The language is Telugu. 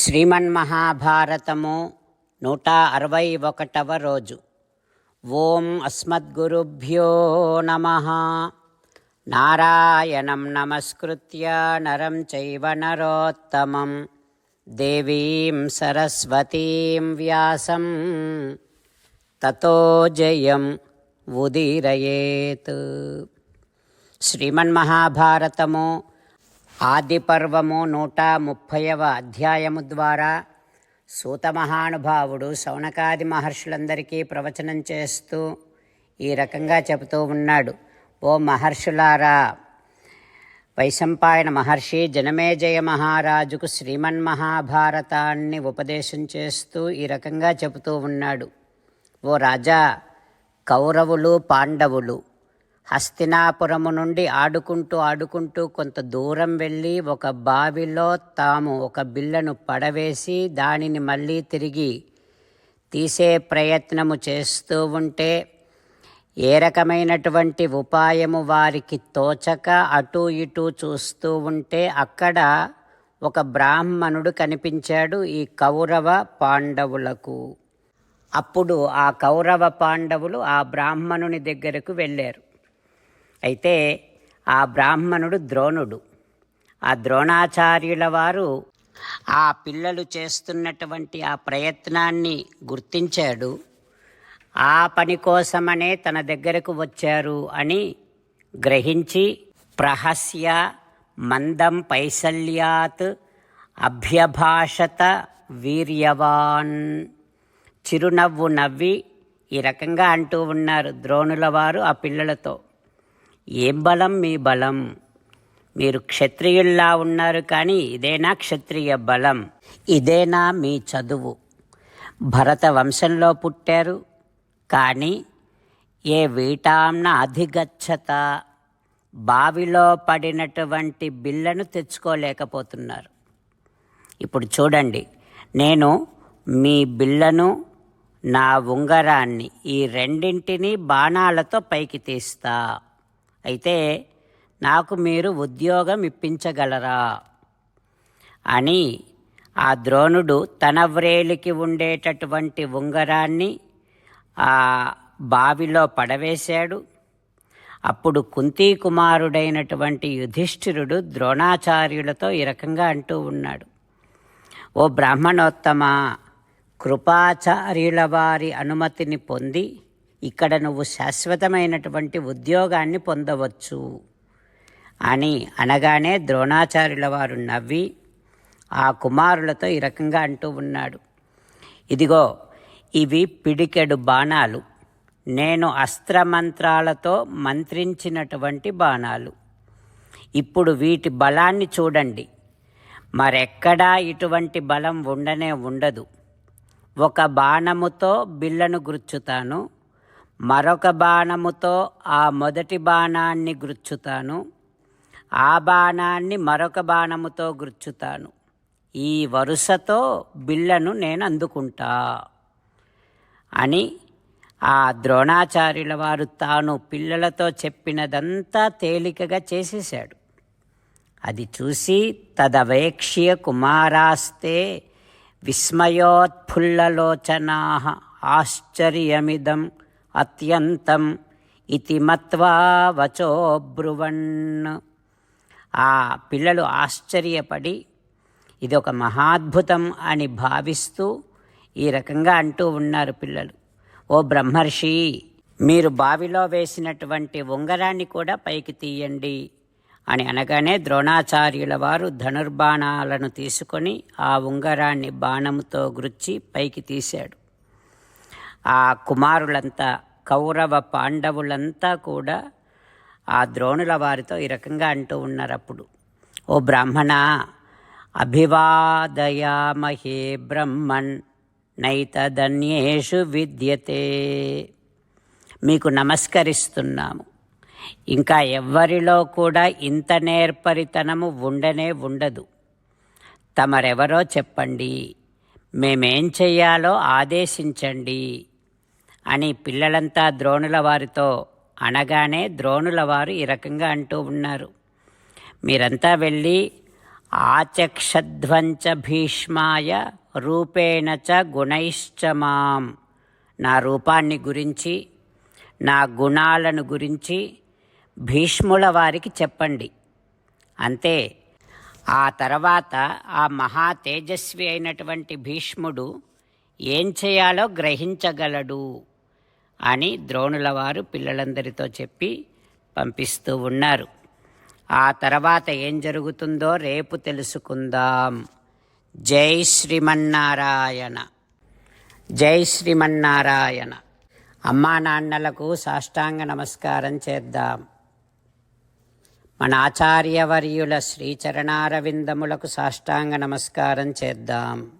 శ్రీమన్మహాభారతము నూట అరవై ఒకటవ రోజు. ఓం అస్మద్గురుభ్యో నమ. నారాయణం నమస్కృత్య నరం చైవ నరోత్తమం. దేవీం సరస్వతీం వ్యాసం. తతో జయం ఉదీరయేత్. శ్రీమన్మహాభారతము ఆది పర్వము నూట ముప్పైవ అధ్యాయము ద్వారా సూత మహానుభావుడు శౌనకాది మహర్షులందరికీ ప్రవచనం చేస్తూ ఈ రకంగా చెబుతూ ఉన్నాడు. ఓ మహర్షులారా వైశంపాయన మహర్షి జనమేజయ మహారాజుకు శ్రీమన్ మహాభారతాన్ని ఉపదేశం చేస్తూ ఈ రకంగా చెబుతూ ఉన్నాడు. ఓ రాజా కౌరవులు పాండవులు హస్తినాపురము నుండి ఆడుకుంటూ ఆడుకుంటూ కొంత దూరం వెళ్ళి ఒక బావిలో తాము ఒక బిల్లను పడవేసి దానిని మళ్ళీ తిరిగి తీసే ప్రయత్నము చేస్తూ ఉంటే ఏ రకమైనటువంటి ఉపాయము వారికి తోచక అటు ఇటు చూస్తూ ఉంటే అక్కడ ఒక బ్రాహ్మణుడు కనిపించాడు ఈ కౌరవ పాండవులకు. అప్పుడు ఆ కౌరవ పాండవులు ఆ బ్రాహ్మణుని దగ్గరకు వెళ్ళారు. అయితే ఆ బ్రాహ్మణుడు ద్రోణుడు. ఆ ద్రోణాచార్యుల వారు ఆ పిల్లలు చేస్తున్నటువంటి ఆ ప్రయత్నాన్ని గుర్తించాడు. ఆ పని కోసమనే తన దగ్గరకు వచ్చారు అని గ్రహించి ప్రహస్య మందం పైసల్యాత్ అభ్యభాషత వీర్యవాన్. చిరునవ్వు నవ్వి ఈ రకంగా అంటూ ఉన్నారు ద్రోణుల వారు ఆ పిల్లలతో. ఏం బలం మీ బలం? మీరు క్షత్రియుల్లా ఉన్నారు కానీ ఇదేనా క్షత్రియ బలం? ఇదేనా మీ చదువు? భరత వంశంలో పుట్టారు కానీ ఏ వీటాంన అధిగచ్చత? బావిలో పడినటువంటి బిల్లను తెచ్చుకోలేకపోతున్నారు. ఇప్పుడు చూడండి నేను మీ బిల్లను నా ఉంగరాన్ని ఈ రెండింటిని బాణాలతో పైకి తీస్తా. అయితే నాకు మీరు ఉద్యోగం ఇప్పించగలరా అని ఆ ద్రోణుడు తన వ్రేలికి ఉండేటటువంటి ఉంగరాన్ని ఆ బావిలో పడవేశాడు. అప్పుడు కుంతీ కుమారుడైనటువంటి యుధిష్ఠిరుడు ద్రోణాచార్యులతో ఈ రకంగా అంటూ ఉన్నాడు. ఓ బ్రాహ్మణోత్తమ కృపాచార్యుల వారి అనుమతిని పొంది ఇక్కడ నువ్వు శాశ్వతమైనటువంటి ఉద్యోగాన్ని పొందవచ్చు. అని అనగానే ద్రోణాచార్యుల వారు నవ్వి ఆ కుమారులతో ఈ రకంగా అంటూ ఉన్నాడు. ఇదిగో ఇవి పిడికెడు బాణాలు. నేను అస్త్రమంత్రాలతో మంత్రించినటువంటి బాణాలు. ఇప్పుడు వీటి బలాన్ని చూడండి. మరెక్కడా ఇటువంటి బలం ఉండనే ఉండదు. ఒక బాణముతో బిల్లను గుర్చుతాను. మరొక బాణముతో ఆ మొదటి బాణాన్ని గుచ్చుతాను ఆ బాణాన్ని మరొక బాణముతో గుచ్చుతాను ఈ వరుసతో బిళ్ళను నేను అందుకుంటా అని ఆ ద్రోణాచార్యుల వారు తాను పిల్లలతో చెప్పినదంతా తేలికగా చేసేశాడు. అది చూసి తదవేక్ష్య కుమారాస్తే విస్మయోత్ఫుల్లలోచనా ఆశ్చర్యమిదం. అత్యంతం ఇతి మత్వా వచోబ్రువన్ ఆ పిల్లలు ఆశ్చర్యపడి ఇది ఒక మహాద్భుతం అని భావిస్తూ ఈ రకంగా అంటూ ఉన్నారు పిల్లలు. ఓ బ్రహ్మర్షి మీరు బావిలో వేసినటువంటి ఉంగరాన్ని కూడా పైకి తీయండి అని అనగానే ద్రోణాచార్యుల వారు ధనుర్బాణాలను తీసుకొని ఆ ఉంగరాన్ని బాణముతో గుచ్చి పైకి తీశాడు. ఆ కుమారులంతా కౌరవ పాండవులంతా కూడా ఆ ద్రోణుల వారితో ఈ రకంగా అంటూ ఉన్నారు అప్పుడు ఓ బ్రాహ్మణ అభివాదయామహే బ్రహ్మణ్ నైతధన్యేషు విద్యతే. మీకు నమస్కరిస్తున్నాము. ఇంకా ఎవ్వరిలో కూడా ఇంత నేర్పరితనము ఉండనే ఉండదు. తమరెవరో చెప్పండి. మేమేం చెయ్యాలో ఆదేశించండి. అని పిల్లలంతా ద్రోణుల వారితో అనగానే ద్రోణుల వారు ఈ రకంగా అంటూ ఉన్నారు. మీరంతా వెళ్ళి ఆచక్షధ్వంచ భీష్మాయ రూపేణ చ గుణైశ్చ మాం. నా రూపాన్ని గురించి నా గుణాలను గురించి భీష్ముల వారికి చెప్పండి. అంతే. ఆ తర్వాత ఆ మహా తేజస్వి అయినటువంటి భీష్ముడు ఏం చేయాలో గ్రహించగలడు. అని ద్రోణుల వారు పిల్లలందరితో చెప్పి పంపిస్తూ ఉన్నారు. ఆ తర్వాత ఏం జరుగుతుందో రేపు తెలుసుకుందాం. జై శ్రీమన్నారాయణ. జై శ్రీమన్నారాయణ. అమ్మా నాన్నలకు సాష్టాంగ నమస్కారం చేద్దాం. మన ఆచార్యవర్యుల శ్రీచరణారవిందములకు సాష్టాంగ నమస్కారం చేద్దాం.